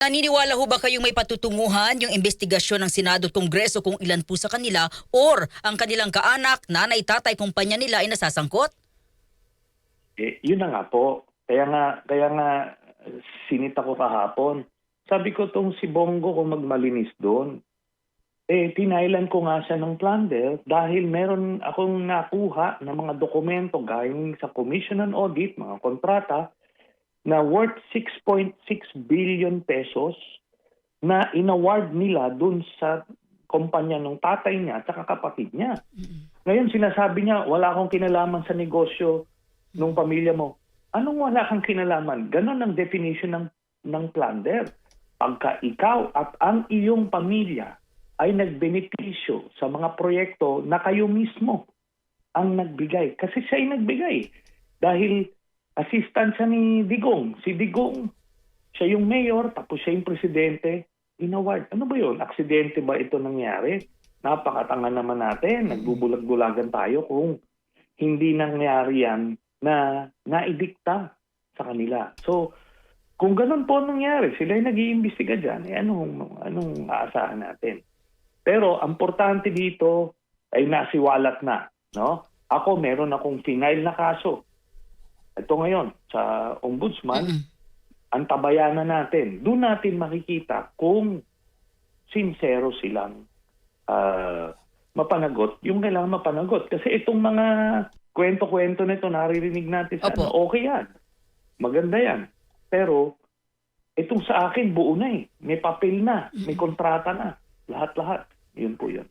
Naniniwala ho ba kayong may patutunguhan yung investigasyon ng Senado at Kongreso kung ilan po sa kanila or ang kanilang kaanak, nanay, tatay, kumpanya nila ay nasasangkot? Eh, yun na nga po. Kaya nga, kaya nga sinita ko kahapon. Sabi ko tong si Bongo kung magmalinis doon. Eh, tinailan ko nga siya ng plunder dahil meron akong nakuha ng mga dokumento galing sa Commission on Audit, mga kontrata, na worth 6.6 billion pesos na inaward nila dun sa kumpanya ng tatay niya at kapatid niya. Ngayon sinasabi niya, wala akong kinalaman sa negosyo ng pamilya mo. Anong wala kang kinalaman? Ganon ang definition ng, ng plunder. Pagka ikaw at ang iyong pamilya ay nagbenepisyo sa mga proyekto na kayo mismo ang nagbigay. Kasi siya ay nagbigay. Dahil assistant siya ni Digong. Si Digong, siya yung mayor, tapos siya yung presidente. Inaward. Ano ba yun? Aksidente ba ito nangyari? Napakatanga naman natin. Nagbubulag-bulagan tayo kung hindi nangyari yan na naidikta sa kanila. So, kung ganun po ang nangyari, sila ay nag-iimbestiga dyan, eh anong, anong aasahan natin? Pero, ang importante dito ay nasiwalat na. No? Ako, meron akong final na kaso. Ito ngayon, sa ombudsman, Mm-mm. ang tabayanan natin, doon natin makikita kung sincero silang ah, mapanagot, yung kailangan mapanagot. Kasi itong mga kwento-kwento nito, naririnig natin sa Opo. ano, okay yan. Maganda yan. Pero, itong sa akin, buo na eh. May papel na, may kontrata na. Lahat-lahat. Yun po yun.